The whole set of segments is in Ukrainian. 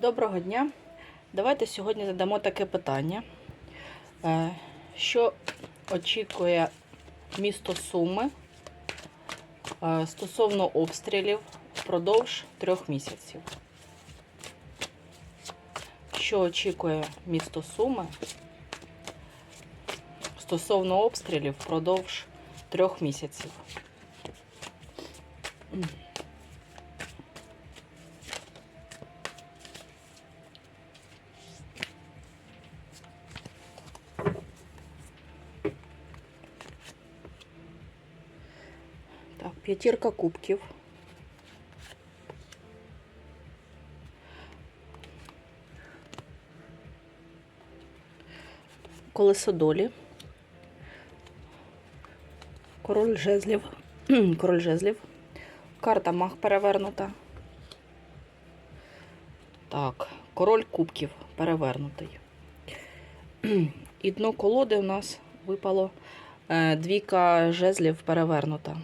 Доброго дня. Давайте сьогодні задамо таке питання. Е, Що очікує місто Суми е, стосовно обстрілів впродовж трьох місяців? Що очікує місто Суми стосовно обстрілів впродовж трьох місяців? Так, п'ятірка кубків. Колесо долі. Король жезлів. Король жезлів. Карта мах перевернута. Так, король кубків перевернутий. І дно колоди у нас випало е, двійка жезлів перевернута.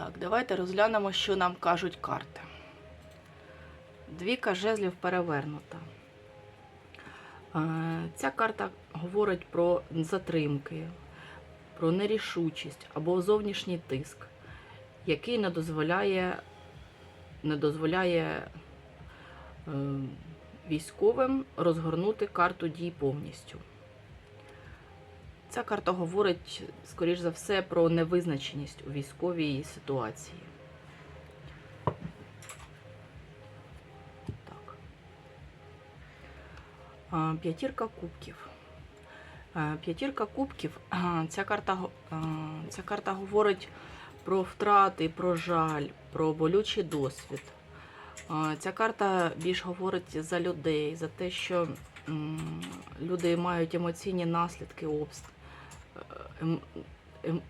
Так, давайте розглянемо, що нам кажуть карти. Двійка жезлів перевернута. Е, Ця карта говорить про затримки, про нерішучість або зовнішній тиск, який не дозволяє, не дозволяє е, військовим розгорнути карту дій повністю. Ця карта говорить, скоріш за все, про невизначеність у військовій ситуації. Так. П'ятірка кубків. П'ятірка кубків. Ця карта, ця карта говорить про втрати, про жаль, про болючий досвід. Ця карта більш говорить за людей, за те, що люди мають емоційні наслідки обстрілів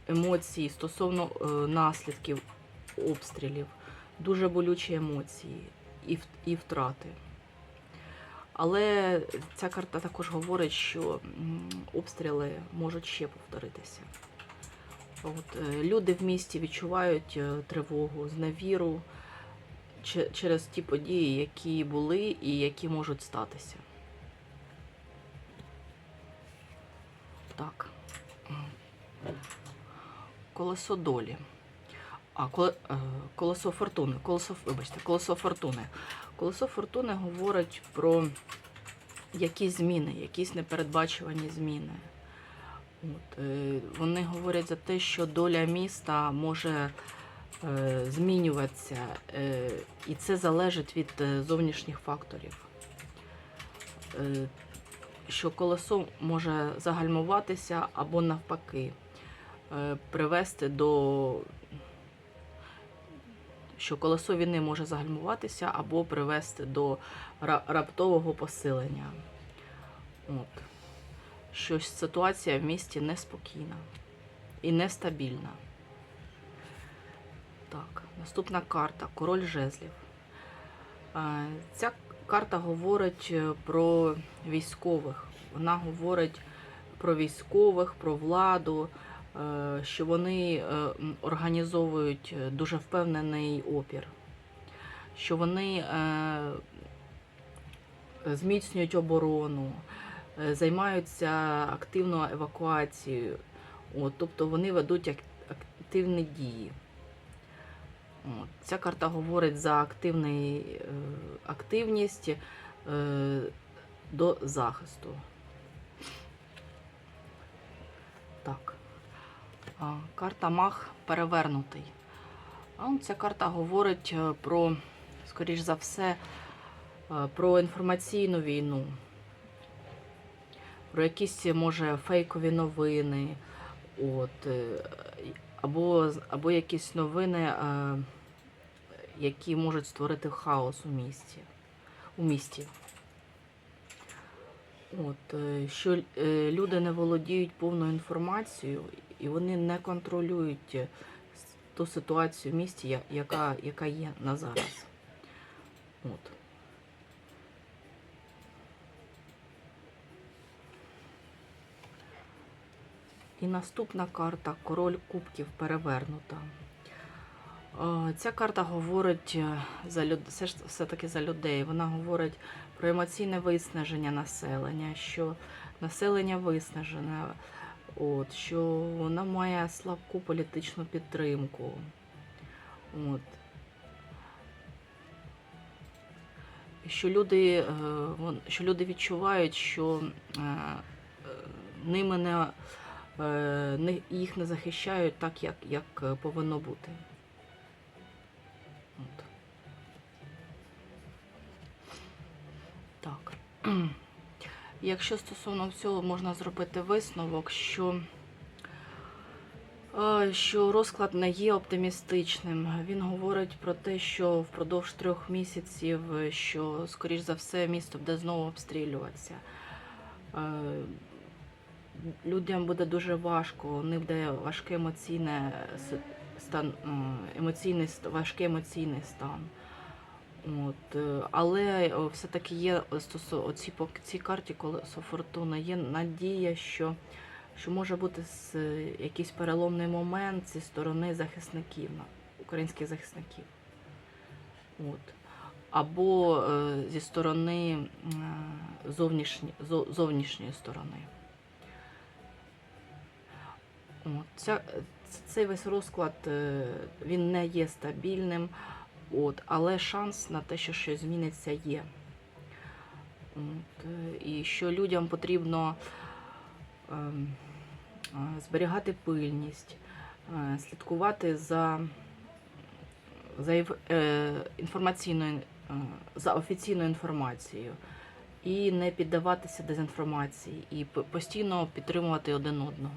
емоції стосовно е, наслідків обстрілів, дуже болючі емоції і, втрати. Але ця карта також говорить, що обстріли можуть ще повторитися. От, е, люди в місті відчувають е, тривогу, зневіру через ті події, які були і які можуть статися. Так. Колесо долі. А, е, колесо фортуни. Колесо, вибачте, колесо фортуни. Колесо фортуни говорить про якісь зміни, якісь непередбачувані зміни. От, е, вони говорять за те, що доля міста може е, змінюватися, е, і це залежить від е, зовнішніх факторів. Е, що колесо може загальмуватися або навпаки привести до що колесо війни може загальмуватися або привести до раптового посилення. От. Що ситуація в місті неспокійна і нестабільна. Так, наступна карта Король жезлів. Е, Ця карта говорить е, про військових. Вона говорить про військових, про владу, е, що вони е, організовують е, дуже впевнений опір, що вони е, зміцнюють оборону, е, займаються активно евакуацією. От, тобто вони ведуть активні дії. От. Ця карта говорить за активний, е, активність е, до захисту. Карта Мах перевернутий. А ця карта говорить е, про, скоріш за все, е, про інформаційну війну, про якісь, може, фейкові новини, от, е, або, або якісь новини, які можуть створити хаос у місті. У місті. От, що люди не володіють повною інформацією і вони не контролюють е, ту ситуацію в місті, яка, яка є на зараз. От. І наступна карта Король Кубків перевернута. Е, Ця карта говорить е, за люд... все-таки за людей. Вона говорить про емоційне виснаження населення, що населення виснажене, от, що вона має слабку політичну підтримку. От. Що люди, е, що люди відчувають, що е, ними не, е, не, їх не захищають так, як, як повинно бути. От. Так. Якщо стосовно всього можна зробити висновок, що, е, що розклад не є оптимістичним. Він говорить про те, що впродовж трьох місяців, е, що, скоріш за все, місто буде знову обстрілюватися. Е, Людям буде дуже важко, них буде важке емоційне стан, емоційний, важкий емоційний стан. От, е, але е, все-таки є е, оці по цій карті колесо фортуни, є надія, що, що може бути с- якийсь переломний момент зі сторони захисників, українських захисників. От. Або е, зі сторони е, зовнішні, зо- зовнішньої сторони. От, ця, цей весь розклад е, він не є стабільним, от, але шанс на те, що щось зміниться, є. От, е, і що людям потрібно ем, е, зберігати пильність, е, слідкувати за, за е, інформаційною, е, за офіційною інформацією. І не піддаватися дезінформації, і постійно підтримувати один одного.